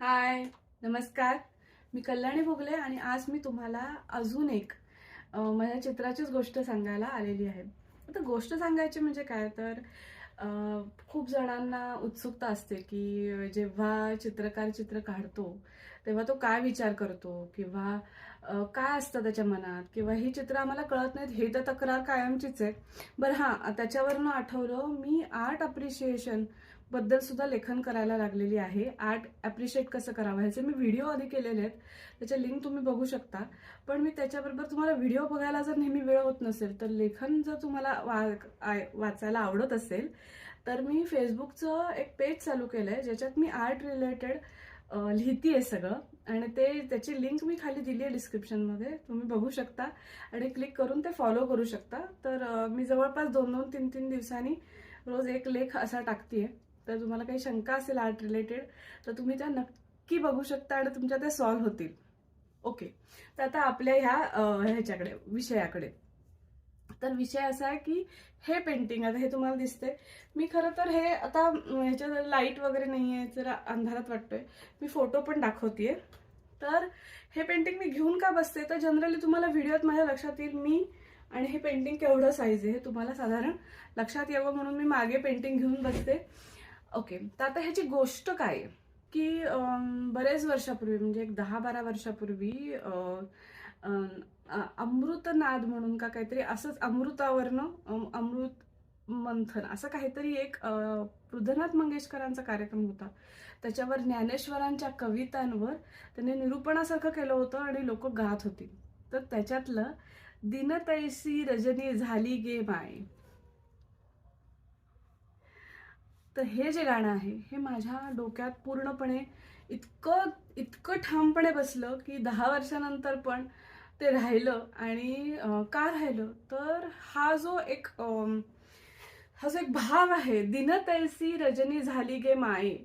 हाय नमस्कार. मी कल्याणी भोगले आणि आज मी तुम्हाला अजून एक माझ्या चित्राचीच गोष्ट सांगायला आलेली आहे. आता गोष्ट सांगायची म्हणजे काय तर खूप जणांना उत्सुकता असते की जेव्हा चित्रकार चित्र काढतो तेव्हा तो काय विचार करतो किंवा काय असतं त्याच्या मनात? किंवा ही चित्र आम्हाला कळत नाहीत हे तर तक्रार कायमचीच आहे. बरं हां त्याच्यावरनं आठवलं मी आर्ट अप्रिशिएशन बद्दल सुद्धा लेखन करायला लागलेली आहे. आर्ट ॲप्रिशिएट कसं करावं? ह्याचे मी व्हिडिओ आधी केलेले आहेत. त्याचे लिंक तुम्ही बघू शकता. पण मी त्याच्याबरोबर तुम्हाला व्हिडिओ बघायला जर नेहमी वेळ होत नसेल तर लेखन जर तुम्हाला वा आय- वाचायला आवडत असेल तर मी फेसबुकचं एक पेज चालू केलं आहे ज्याच्यात मी आर्ट रिलेटेड लिहिती आहे सगळं. आणि ते त्याची लिंक मी खाली दिली आहे डिस्क्रिप्शनमध्ये तुम्ही बघू शकता. आणि क्लिक करून ते फॉलो करू शकता. तर मी जवळपास दोन दोन तीन तीन दिवसांनी रोज एक लेख असा टाकते आहे तर तुम्हाला काही शंका असेल आर्ट रिलेटेड तर तुम्ही त्या नक्की बघू शकता आणि तुमच्या त्या सॉल्व्ह होतील. ओके तर आता आपल्या ह्या ह्याच्याकडे विषयाकडे. तर विषय असा आहे की हे पेंटिंग आता हे तुम्हाला दिसते मी खरं तर हे आता ह्याच्यात लाइट वगैरे नाही आहे जरा अंधारात वाटतोय. मी फोटो पण दाखवतेय. तर हे पेंटिंग मी घेऊन का बसते? तर जनरली तुम्हाला व्हिडिओत माझ्या लक्षात येईल मी आणि हे पेंटिंग केवढं साईज आहे हे तुम्हाला साधारण लक्षात यावं म्हणून मी मागे पेंटिंग घेऊन बसते. ओके. तर आता ह्याची गोष्ट काय आहे? की बरेच वर्षापूर्वी म्हणजे एक दहा बारा वर्षापूर्वी अमृतनाद म्हणून का काहीतरी असंच अमृतावरनं अमृत मंथन असं काहीतरी एक अं, पृथ्वीनाथ मंगेशकरांचा कार्यक्रम होता. त्याच्यावर ज्ञानेश्वरांच्या कवितांवर त्यांनी निरूपणासारखं केलं होतं आणि लोक गात होती. तर त्याच्यातलं दिनतैसी रजनी झाली गे माय. तर हे जे गाणं आहे हे माझ्या डोक्यात पूर्णपणे इतकं इतकं ठामपणे बसलं की दहा वर्षानंतर पण ते राहिलं आणि का राहिलं? तर हा जो एक हा जो एक भाव आहे दिनतैसी रजनी झाली गे माये.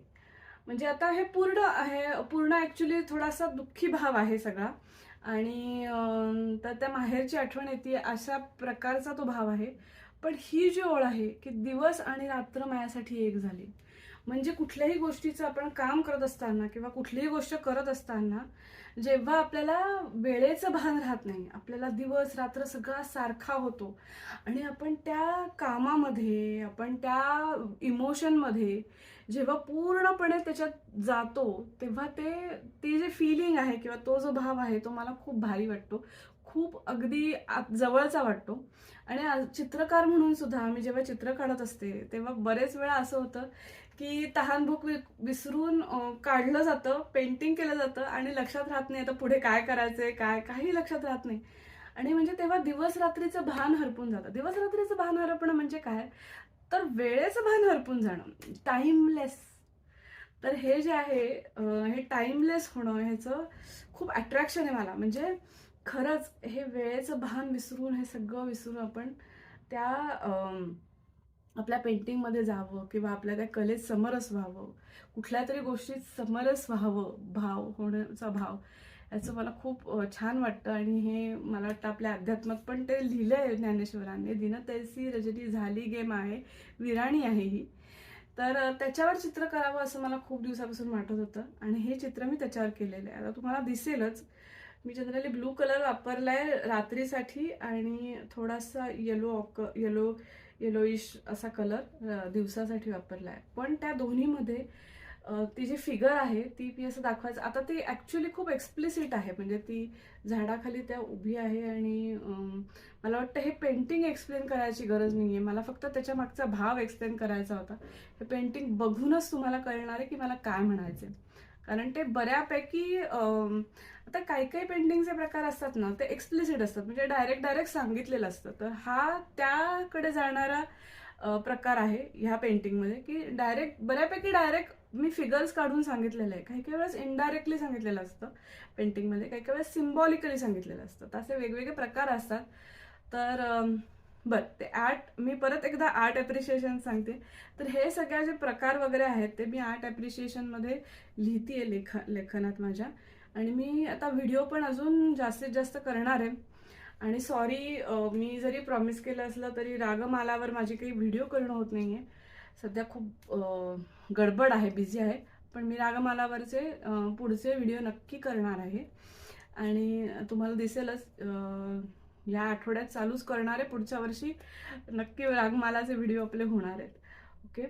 म्हणजे आता हे पूर्ण आहे पूर्ण ॲक्च्युली थोडासा दुःखी भाव आहे सगळा. आणि तर त्या माहेरची आठवण येते अशा प्रकारचा तो भाव आहे. पण ही जी ओळ आहे की दिवस आणि रात्र माझ्यासाठी एक झाली. म्हणजे कुठल्याही गोष्टीचं आपण काम करत असताना किंवा कुठलीही गोष्ट करत असताना जेव्हा आपल्याला वेळेचं भान राहत नाही आपल्याला दिवस रात्र सगळा सारखा होतो. आणि आपण त्या कामामध्ये आपण त्या इमोशनमध्ये जेव्हा पूर्णपणे त्याच्यात जातो तेव्हा ते ती जे फिलिंग आहे किंवा तो जो भाव आहे तो मला खूप भारी वाटतो. खूप अगदी जवळचा वाटतो. आणि चित्रकार म्हणून सुद्धा मी जेव्हा चित्र काढत असते तेव्हा बरेच वेळा असं होतं की तहानभूक वि विसरून काढलं जातं पेंटिंग केलं जातं आणि लक्षात राहत नाही आता पुढे काय करायचंय काय काही लक्षात राहत नाही. आणि म्हणजे तेव्हा दिवस रात्रीचं भान हरपून जातं. दिवस रात्रीचं भान हरपणं म्हणजे काय? तर वेळेचं भान हरपून जाणं. टाइमलेस तर हे जे आहे हे टाइमलेस होणं ह्याचं खूप अट्रॅक्शन आहे मला. म्हणजे खरंच हे वेळेचं भान विसरून हे सगळं विसरून आपण त्या आपल्या पेंटिंगमध्ये जावं किंवा आपल्या त्या कलेत समरस व्हावं. कुठल्या तरी गोष्टीत समरस व्हावं भाव होण्याचा भाव. याचं मला खूप छान वाटतं आणि हे मला वाटतं आपल्या अध्यात्मात पण ते लिहिलं आहे ज्ञानेश्वरांनी दिनतैसी रजनी झाली गेम आहे विराणी आहे ही. तर त्याच्यावर चित्र करावं असं मला खूप दिवसापासून वाटत होतं आणि हे चित्र मी त्याच्यावर केलेलं आहे. आता तुम्हाला दिसेलच मी जनरली ब्लू कलर वापरलाय रात्रीसाठी आणि थोडासा येलो येलो येलोइश असा कलर दिवसासाठी वापरला आहे पण त्या दोन्हीमध्ये ती जी फिगर आहे ती मी असं दाखवायचं आता ती ॲक्च्युली खूप एक्सप्लिसिट आहे. म्हणजे ती झाडाखाली त्या उभी आहे आणि मला वाटतं हे पेंटिंग एक्सप्लेन करायची गरज नाही आहे मला फक्त त्याच्या मागचा भाव एक्सप्लेन करायचा होता. हे पेंटिंग बघूनच तुम्हाला कळणार आहे की मला काय म्हणायचं कारण ते बऱ्यापैकी आता काही काही पेंटिंगचे प्रकार असतात ना ते एक्सप्लिसिट असतात. म्हणजे डायरेक्ट डायरेक्ट सांगितलेलं असतं. तर हा त्याकडे जाणारा प्रकार आहे ह्या पेंटिंगमध्ये की डायरेक्ट बऱ्यापैकी डायरेक्ट मी फिगर्स काढून सांगितलेलं आहे. काही काही वेळेस इनडायरेक्टली सांगितलेलं असतं पेंटिंगमध्ये काही काही वेळेस सिम्बॉलिकली सांगितलेलं असतं. तर असे वेगवेगळे प्रकार असतात. तर बरं ते आर्ट मी परत एकदा आर्ट ॲप्रिशिएशन सांगते. तर हे सगळे जे प्रकार वगैरे आहेत ते मी आर्ट ॲप्रिशिएशनमध्ये लिहिते आहे लेख लेखनात माझ्या. आणि मी आता व्हिडिओ पण अजून जास्तीत जास्त करणार आहे. आणि सॉरी मी जरी प्रॉमिस केलं असलं तरी रागमालावर माझी काही व्हिडिओ करणं होत नाही आहे सध्या खूप गडबड आहे बिझी आहे. पण मी रागमालावरचे पुढचे व्हिडिओ नक्की करणार आहे. आणि तुम्हाला दिसेलच या आठवड्यात चालूच करणार आहे. पुढच्या वर्षी नक्की रागमालाचे व्हिडिओ आपले होणार आहेत. ओके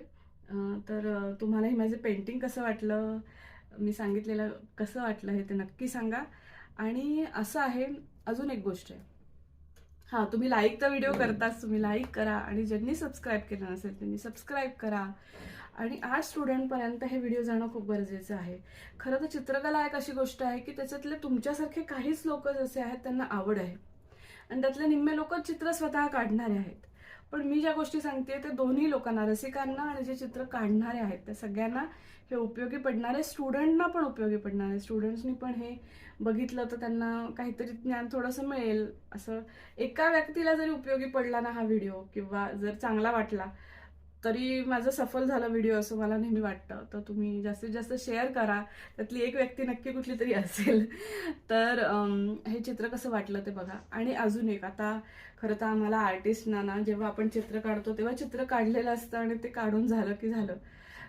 तर तुम्हाला तुम्हालाही माझे पेंटिंग कसं वाटलं? मी सांगितलेलं कसं वाटलं हे ते नक्की सांगा. आणि असं आहे अजून एक गोष्ट आहे. हां तुम्ही लाईक तर व्हिडिओ करताच तुम्ही लाईक करा. आणि ज्यांनी सबस्क्राईब केलं नसेल त्यांनी सबस्क्राईब करा. आणि आर्ट स्टुडंटपर्यंत हे व्हिडिओ जाणं खूप गरजेचं आहे. खरं तर चित्रकला एक अशी गोष्ट आहे की त्याच्यातले तुमच्यासारखे काहीच लोक जसे आहेत त्यांना आवड आहे. आणि त्यातले निम्मे लोक चित्र स्वतः काढणारे आहेत. पण मी ज्या गोष्टी सांगते ते दोन्ही लोकांना रसिकांना आणि जे चित्र काढणारे आहेत त्या सगळ्यांना हे उपयोगी पडणारे स्टुडंटना पण उपयोगी पडणारे स्टुडंट्सनी पण हे बघितलं तर त्यांना काहीतरी ज्ञान थोडंसं मिळेल. असं एका व्यक्तीला जरी उपयोगी पडला ना हा व्हिडिओ किंवा जर चांगला वाटला तरी माझं सफल झालं व्हिडिओ असं मला नेहमी वाटतं. तर तुम्ही जास्तीत जास्त शेअर करा. त्यातली एक व्यक्ती नक्की कुठली तरी असेल. तर हे चित्र कसं वाटलं ते बघा. आणि अजून एक आता खरं तर आम्हाला आर्टिस्टना ना जेव्हा आपण चित्र काढतो तेव्हा चित्र काढलेलं असतं आणि ते काढून झालं की झालं.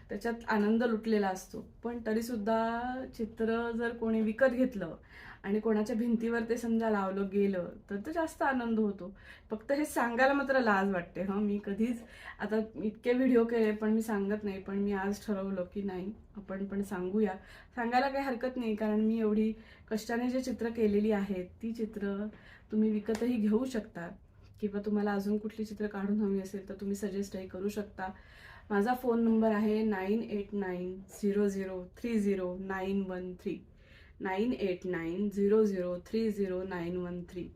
त्याच्यात आनंद लुटलेला असतो. पण तरीसुद्धा चित्र जर कोणी विकत घेतलं आणि कोणाच्या भिंतीवर ते समजा लावलं गेलं तर तो जास्त आनंद होतो. फक्त हे सांगायला मात्र लाज वाटते. हं मी कधीच आता इतके व्हिडिओ केले पण मी सांगत नाही पण मी आज ठरवलं की नाही आपण पण सांगूया. सांगायला काही हरकत नाही कारण मी एवढी कष्टाने जे चित्र केलेली आहेत ती चित्र तुम्ही विकतही घेऊ शकता. किंवा तुम्हाला अजून कुठली चित्र काढून हवी असेल तर तुम्ही सजेस्टही करू शकता. माझा फोन नंबर आहे nine eight nine zero zero three zero nine one three nine eight nine zero zero three zero nine one three.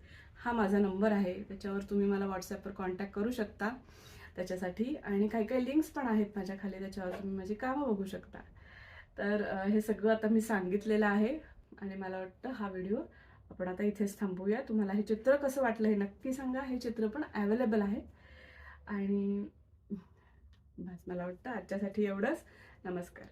हा माझा नंबर आहे त्याच्यावर तुम्ही मला व्हॉट्सॲपवर कॉन्टॅक्ट करू शकता त्याच्यासाठी. आणि काही काही लिंक्स पण आहेत माझ्या खाली त्याच्यावर तुम्ही माझी कामं बघू शकता. तर हे सगळं आता मी सांगितलेलं आहे आणि मला वाटतं हा व्हिडिओ आपण आता इथेच थांबूया. तुम्हाला हे चित्र कसं वाटलं हे नक्की सांगा. हे चित्र पण अवेलेबल आहे. आणि बस मला वाटतं आजच्यासाठी एवढंच. नमस्कार.